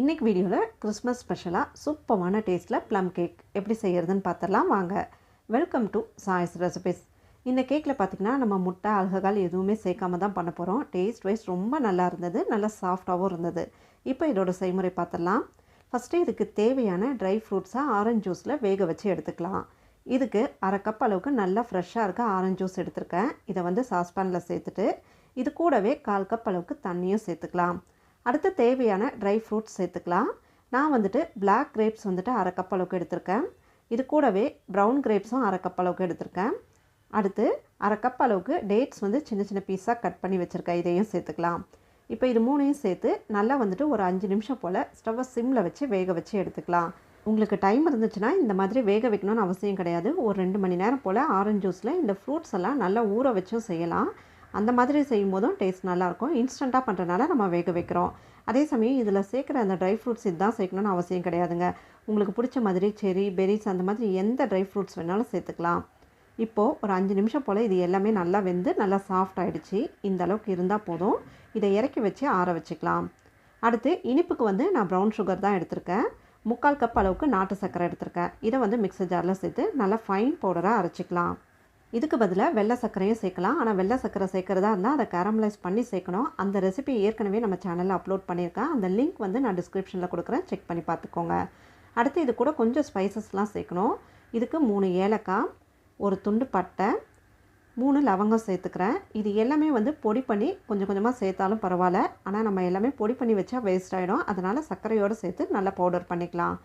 இன்றைக்கி வீடியோவில் கிறிஸ்மஸ் ஸ்பெஷலாக சூப்பரான டேஸ்ட்டில் ப்ளம் கேக் எப்படி செய்கிறதுன்னு பார்த்துடலாம். வாங்க வெல்கம் டு சாய்ஸ் ரெசிபிஸ் இந்த கேக்கில் பார்த்திங்கன்னா நம்ம முட்டை அல்ககால் எதுவுமே சேர்க்காம தான் பண்ண போகிறோம் டேஸ்ட் வைஸ் ரொம்ப நல்லா இருந்தது நல்லா சாஃப்டாகவும் இருந்தது. இப்போ இதோட செய்முறை பார்த்துடலாம். ஃபஸ்ட்டு இதுக்கு தேவையான ட்ரை ஃப்ரூட்ஸை ஆரஞ்சு ஜூஸில் வேக வச்சு எடுத்துக்கலாம். இதுக்கு அரை கப் அளவுக்கு நல்லா ஃப்ரெஷ்ஷாக இருக்க ஆரஞ்சு ஜூஸ் எடுத்திருக்கேன். இதை வந்து சாஸ்பேனில் சேர்த்துட்டு இது கூடவே கால் கப் அளவுக்கு தண்ணியும் சேர்த்துக்கலாம். அடுத்து தேவையான ட்ரை ஃப்ரூட்ஸ் சேர்த்துக்கலாம். நான் வந்துட்டு பிளாக் கிரேப்ஸ் வந்துட்டு அரை கப் அளவுக்கு எடுத்திருக்கேன். இது கூடவே ப்ரௌன் கிரேப்ஸும் அரை கப் அளவுக்கு எடுத்திருக்கேன். அடுத்து அரை கப் அளவுக்கு டேட்ஸ் வந்து சின்ன சின்ன பீஸாக கட் பண்ணி வச்சுருக்கேன். இதையும் சேர்த்துக்கலாம். இப்போ இது மூணையும் சேர்த்து நல்லா வந்துட்டு ஒரு அஞ்சு நிமிஷம் போல் ஸ்டவ்வை சிம்மில் வச்சு வேக வச்சு எடுத்துக்கலாம். உங்களுக்கு டைம் இருந்துச்சுன்னா இந்த மாதிரி வேக வைக்கணும்னு அவசியம் கிடையாது. ஒரு ரெண்டு மணி நேரம் போல் ஆரஞ்சு ஜூஸில் இந்த ஃப்ரூட்ஸ் எல்லாம் நல்லா ஊற வச்சும் செய்யலாம். அந்த மாதிரி செய்யும் போதும் டேஸ்ட் நல்லாயிருக்கும் இன்ஸ்டண்ட்டாக பண்ணுறதுனால நம்ம வேக வைக்கிறோம். அதே சமயம் இதில் சேர்க்குற அந்த ட்ரை ஃப்ரூட்ஸ் இதுதான் சேர்க்கணும்னு அவசியம் கிடையாதுங்க. உங்களுக்கு பிடிச்ச மாதிரி செரி பெரிஸ் அந்த மாதிரி எந்த ட்ரை ஃப்ரூட்ஸ் வேணாலும் சேர்த்துக்கலாம். இப்போது ஒரு அஞ்சு நிமிஷம் போல் இது எல்லாமே நல்லா வெந்து நல்லா சாஃப்ட் ஆகிடுச்சு இந்த அளவுக்கு இருந்தால் போதும். இதை இறக்கி வச்சு ஆற வச்சுக்கலாம். அடுத்து இனிப்புக்கு வந்து நான் ப்ரௌன் சுகர் தான் எடுத்திருக்கேன். முக்கால் கப் அளவுக்கு நாட்டு சர்க்கரை எடுத்திருக்கேன். இதை வந்து மிக்சர் ஜாரில் சேர்த்து நல்லா ஃபைன் பவுடராக அரைச்சிக்கலாம். இதுக்கு பதிலாக வெள்ளை சர்க்கரையும் சேர்க்கலாம். ஆனால் வெள்ளை சர்க்கரை சேர்க்குறதா இருந்தால் அதை கேரமலைஸ் பண்ணி சேர்க்கணும். அந்த ரெசிபி ஏற்கனவே நம்ம சேனலில் அப்லோட் பண்ணியிருக்கேன். அந்த லிங்க் வந்து நான் டிஸ்கிரிப்ஷனில் கொடுக்குறேன். செக் பண்ணி பார்த்துக்கோங்க. அடுத்து இது கூட கொஞ்சம் ஸ்பைசஸ்லாம் சேர்க்கணும். இதுக்கு மூணு ஏலக்காய் ஒரு துண்டு பட்டை மூணு லவங்கம் சேர்த்துக்கிறேன். இது எல்லாமே வந்து பொடி பண்ணி கொஞ்சம் கொஞ்சமாக சேர்த்தாலும் பரவாயில்ல. ஆனால் நம்ம எல்லாமே பொடி பண்ணி வச்சா வேஸ்ட் ஆகிடும் அதனால் சர்க்கரையோடு சேர்த்து நல்லா பவுடர் பண்ணிக்கலாம்.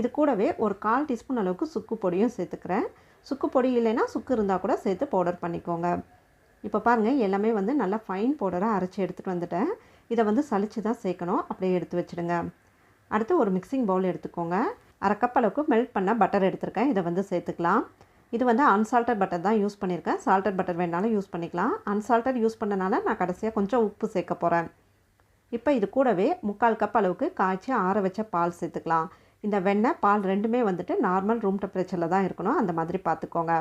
இது கூடவே ஒரு கால் டீஸ்பூன் அளவுக்கு சுக்கு பொடியும் சேர்த்துக்கிறேன். சுக்கு பொடி இல்லைன்னா சுக்கு இருந்தால் கூட சேர்த்து பவுடர் பண்ணிக்கோங்க. இப்போ பாருங்கள் எல்லாமே வந்து நல்லா ஃபைன் பவுடராக அரைச்சி எடுத்துகிட்டு வந்துட்டேன். இதை வந்து சளிச்சு தான் சேர்க்கணும். அப்படியே எடுத்து வச்சுடுங்க. அடுத்து ஒரு மிக்சிங் பவுல் எடுத்துக்கோங்க. அரை கப் அளவுக்கு மெல்ட் பண்ண பட்டர் எடுத்திருக்கேன். இதை வந்து சேர்த்துக்கலாம். இது வந்து அன்சால்டட் பட்டர் தான் யூஸ் பண்ணியிருக்கேன் சால்டட் பட்டர் வேணாலும் யூஸ் பண்ணிக்கலாம். அன்சால்டட் யூஸ் பண்ணனால நான் கடைசியாக கொஞ்சம் உப்பு சேர்க்க போகிறேன் இப்போ இது கூடவே முக்கால் கப் அளவுக்கு காய்ச்சி ஆற வச்ச பால் சேர்த்துக்கலாம். இந்த வெண்ணெய் பால் ரெண்டுமே வந்துட்டு நார்மல் ரூம் டெம்பரேச்சரில் தான் இருக்கணும். அந்த மாதிரி பார்த்துக்கோங்க.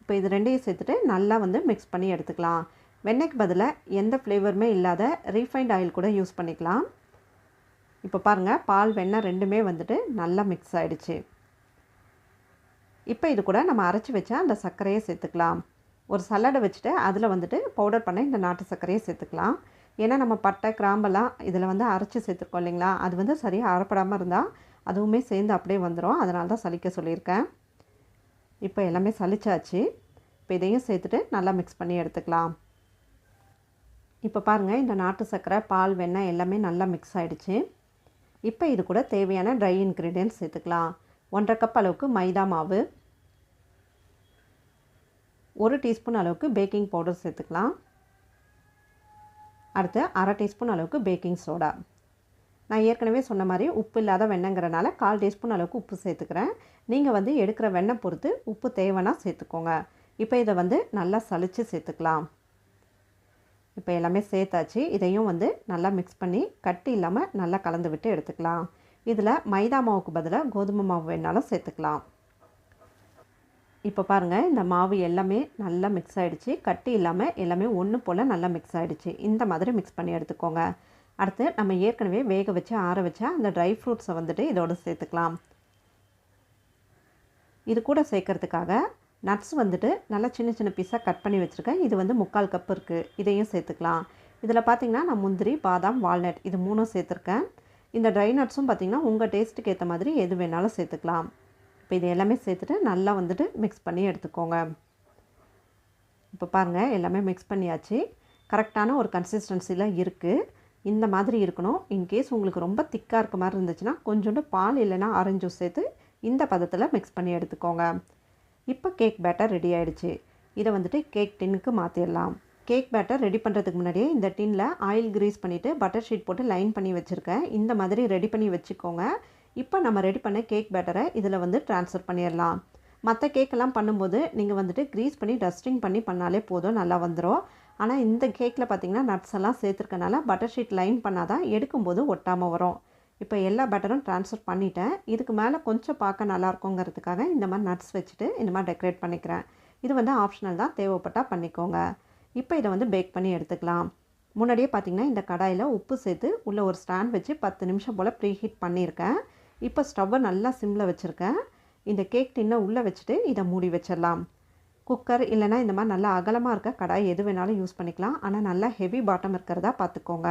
இப்போ இது ரெண்டையும் சேர்த்துட்டு நல்லா வந்து மிக்ஸ் பண்ணி எடுத்துக்கலாம். வெண்ணெய்க்கு பதிலாக எந்த ஃப்ளேவருமே இல்லாத ரீஃபைண்ட் ஆயில் கூட யூஸ் பண்ணிக்கலாம். இப்போ பாருங்கள் பால் வெண்ணெய் ரெண்டுமே வந்துட்டு நல்லா மிக்ஸ் ஆகிடுச்சு இப்போ இது கூட நம்ம அரைச்சி வச்சா அந்த சர்க்கரையை சேர்த்துக்கலாம். ஒரு சல்லடை வச்சுட்டு அதில் வந்துட்டு பவுடர் பண்ண இந்த நாட்டு சர்க்கரையை சேர்த்துக்கலாம். ஏன்னா நம்ம பட்டை கிராம்பெல்லாம் இதில் வந்து அரைச்சி சேர்த்துருக்கோம் இல்லைங்களா? அது வந்து சரியாக அரைப்படாமல் இருந்தால் அதுவுமே சேர்ந்து அப்படியே வந்துடும் அதனால தான் சலிக்க சொல்லியிருக்கேன். இப்போ எல்லாமே சலிச்சாச்சு இப்போ இதையும் சேர்த்துட்டு நல்லா மிக்ஸ் பண்ணி எடுத்துக்கலாம். இப்போ பாருங்கள் இந்த நாட்டு சர்க்கரை பால் வெண்ணெய் எல்லாமே நல்லா மிக்ஸ் ஆகிடுச்சு இப்போ இது கூட தேவையான ட்ரை இன்க்ரீடியன்ட்ஸ் சேர்த்துக்கலாம். ஒன்றரை கப் அளவுக்கு மைதா மாவு. ஒரு டீஸ்பூன் அளவுக்கு பேக்கிங் பவுடர் சேர்த்துக்கலாம். அடுத்து அரை டீஸ்பூன் அளவுக்கு பேக்கிங் சோடா நான் ஏற்கனவே சொன்ன மாதிரி உப்பு இல்லாத வெண்ணங்கிறனால கால் டீஸ்பூன் அளவுக்கு உப்பு சேர்த்துக்கிறேன். நீங்கள் வந்து எடுக்கிற வெண்ணெய் பொறுத்து உப்பு தேவைன்னா சேர்த்துக்கோங்க. இப்போ இதை வந்து நல்லா சளிச்சு சேர்த்துக்கலாம். இப்போ எல்லாமே சேர்த்தாச்சு. இதையும் வந்து நல்லா மிக்ஸ் பண்ணி கட்டி இல்லாமல் நல்லா கலந்து விட்டு எடுத்துக்கலாம். இதில் மைதா மாவுக்கு பதிலாக கோதுமை மாவு வேணாலும் சேர்த்துக்கலாம். இப்போ பாருங்கள் இந்த மாவு எல்லாமே நல்லா மிக்ஸ் ஆகிடுச்சு கட்டி இல்லாமல் எல்லாமே ஒன்று போல் நல்லா மிக்ஸ் ஆகிடுச்சு இந்த மாதிரி மிக்ஸ் பண்ணி எடுத்துக்கோங்க. அடுத்து நம்ம ஏற்கனவே வேக வச்சு ஆற வச்சா அந்த ட்ரை ஃப்ரூட்ஸை வந்துட்டு இதோடு சேர்த்துக்கலாம். இது கூட சேர்க்கறதுக்காக நட்ஸ் வந்துட்டு நல்லா சின்ன சின்ன பீஸாக கட் பண்ணி வச்சுருக்கேன். இது வந்து முக்கால் கப் இருக்குது இதையும் சேர்த்துக்கலாம். இதில் பார்த்திங்கன்னா நான் முந்திரி பாதாம் வால்நட் இது மூணும் சேர்த்துருக்கேன். இந்த ட்ரை நட்ஸும் பார்த்திங்கன்னா உங்கள் டேஸ்ட்டுக்கு ஏற்ற மாதிரி எது வேணாலும் சேர்த்துக்கலாம். இப்போ இது எல்லாமே சேர்த்துட்டு நல்லா வந்துட்டு மிக்ஸ் பண்ணி எடுத்துக்கோங்க. இப்போ பாருங்கள் எல்லாமே மிக்ஸ் பண்ணியாச்சு. கரெக்டான ஒரு கன்சிஸ்டன்சியில் இருக்குது இந்த மாதிரி இருக்கணும். இன்கேஸ் உங்களுக்கு ரொம்ப திக்காக இருக்க மாதிரி இருந்துச்சுன்னா கொஞ்சோண்டு பால் இல்லைன்னா ஆரஞ்சு ஜூஸ் சேர்த்து இந்த பதத்தில் மிக்ஸ் பண்ணி எடுத்துக்கோங்க. இப்போ கேக் பேட்டர் ரெடி ஆகிடுச்சு இதை வந்துட்டு கேக் டின்னுக்கு மாற்றிடலாம் கேக் பேட்டர் ரெடி பண்ணுறதுக்கு முன்னாடியே இந்த டின்னில் ஆயில் க்ரீஸ் பண்ணிவிட்டு பட்டர் ஷீட் போட்டு லைன் பண்ணி வச்சுருக்கேன். இந்த மாதிரி ரெடி பண்ணி வச்சுக்கோங்க. இப்போ நம்ம ரெடி பண்ண கேக் பேட்டரை இதில் வந்து ட்ரான்ஸ்ஃபர் பண்ணிடலாம் மற்ற கேக்கெல்லாம் பண்ணும்போது நீங்கள் வந்துட்டு க்ரீஸ் பண்ணி டஸ்டிங் பண்ணி பண்ணாலே போதும் நல்லா வந்துடும் ஆனால் இந்த கேக்கில் பார்த்திங்கன்னா நட்ஸ் எல்லாம் சேர்த்துருக்கனால பட்டர் ஷீட் லைன் பண்ணால் தான் எடுக்கும்போது ஒட்டாமல் வரும். இப்போ எல்லா பட்டரும் ட்ரான்ஸ்ஃபர் பண்ணிட்டேன். இதுக்கு மேலே கொஞ்சம் பார்க்க நல்லாயிருக்குங்கிறதுக்காக இந்த மாதிரி நட்ஸ் வச்சுட்டு இந்த மாதிரி டெக்கரேட் பண்ணிக்கிறேன். இது வந்து ஆப்ஷனல் தான். தேவைப்பட்டால் பண்ணிக்கோங்க. இப்போ இதை வந்து பேக் பண்ணி எடுத்துக்கலாம். முன்னாடியே பார்த்திங்கன்னா இந்த கடாயில் உப்பு சேர்த்து உள்ளே ஒரு ஸ்டாண்ட் வச்சு பத்து நிமிஷம் போல் ப்ரீ ஹீட் பண்ணியிருக்கேன். இப்போ ஸ்டவ்வை நல்லா சிம்மில் வச்சுருக்கேன். இந்த கேக் டின்னை உள்ளே வச்சுட்டு இதை மூடி வச்சிடலாம். குக்கர் இல்லைனா இந்த மாதிரி நல்லா அகலமாக இருக்க கடாய் எது வேணாலும் யூஸ் பண்ணிக்கலாம். ஆனால் நல்லா ஹெவி பாட்டம் இருக்கிறதா பார்த்துக்கோங்க.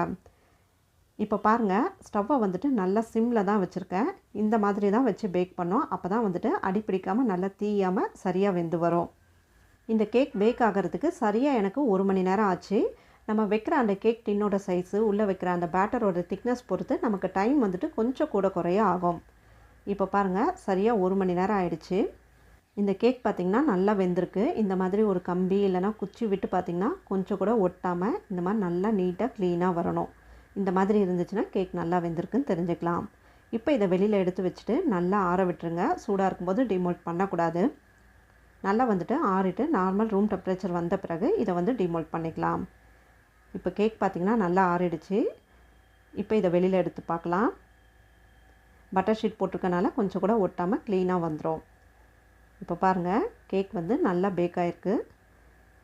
இப்போ பாருங்கள் ஸ்டவ்வை வந்துட்டு நல்லா சிம்மில் தான் வச்சுருக்கேன். இந்த மாதிரி தான் வச்சு பேக் பண்ணோம். அப்போ தான் வந்துட்டு அடிப்பிடிக்காமல் நல்லா தீயாமல் சரியாக வெந்து வரும். இந்த கேக் பேக் ஆகிறதுக்கு சரியாக எனக்கு ஒரு மணி நேரம் ஆச்சு. நம்ம வைக்கிற அந்த கேக் டின்னோட சைஸு உள்ளே வைக்கிற அந்த பேட்டரோட திக்னஸ் பொறுத்து நமக்கு டைம் வந்துட்டு கொஞ்சம் கூட குறைய ஆகும். இப்போ பாருங்கள் சரியாக ஒரு மணி நேரம் ஆயிடுச்சு. இந்த கேக் பார்த்திங்கன்னா நல்லா வெந்திருக்கு. இந்த மாதிரி ஒரு கம்பி இல்லைனா குச்சி விட்டு பார்த்திங்கன்னா கொஞ்சம் கூட ஒட்டாமல் இந்த மாதிரி நல்லா நீட்டாக க்ளீனாக வரணும். இந்த மாதிரி இருந்துச்சுன்னா கேக் நல்லா வெந்திருக்குன்னு தெரிஞ்சுக்கலாம். இப்போ இதை வெளியில் எடுத்து வச்சுட்டு நல்லா ஆற விட்டுருங்க. சூடாக இருக்கும்போது டிமோல்ட் பண்ணக்கூடாது. நல்லா வந்துட்டு ஆறிட்டு நார்மல் ரூம் டெம்பரேச்சர் வந்த பிறகு இதை வந்து டிமோல்ட் பண்ணிக்கலாம். இப்போ கேக் பார்த்திங்கன்னா நல்லா ஆறிடுச்சு. இப்போ இதை வெளியில் எடுத்து பார்க்கலாம். பட்டர் ஷீட் போட்டிருக்கனால கொஞ்சம் கூட ஒட்டாமல் க்ளீனாக வந்துடும் இப்போ பாருங்கள் கேக் வந்து நல்லா பேக் ஆகிருக்கு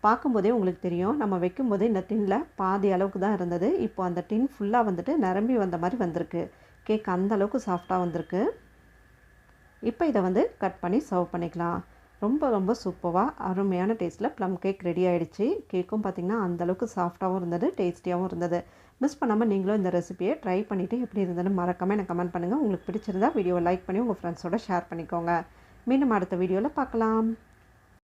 பார்க்கும்போதே உங்களுக்கு தெரியும் நம்ம வைக்கும்போது இந்த டின்னில் பாதி அளவுக்கு தான் இருந்தது. இப்போ அந்த டின் ஃபுல்லாக வந்துட்டு நிரம்பி வந்த மாதிரி வந்திருக்கு. கேக் அந்த அளவுக்கு சாஃப்டாக வந்திருக்கு. இப்போ இதை வந்து கட் பண்ணி சர்வ் பண்ணிக்கலாம். ரொம்ப ரொம்ப சூப்பராக அருமையான டேஸ்ட்டில் ப்ளம் கேக் ரெடி ஆகிடுச்சு கேக்கும் பார்த்திங்கன்னா அந்தளவுக்கு சாஃப்டாகவும் இருந்தது டேஸ்டியாகவும் இருந்தது. மிஸ் பண்ணாமல் நீங்களும் இந்த ரெசிபியை ட்ரை பண்ணிவிட்டு எப்படி இருந்ததுன்னு மறக்காமல் எனக்கு கமெண்ட் பண்ணுங்கள் உங்களுக்கு பிடிச்சிருந்தா வீடியோவை லைக் பண்ணி உங்கள் ஃப்ரெண்ட்ஸோட ஷேர் பண்ணிக்கோங்க. மீண்டும் அடுத்த வீடியோவில் பார்க்கலாம்.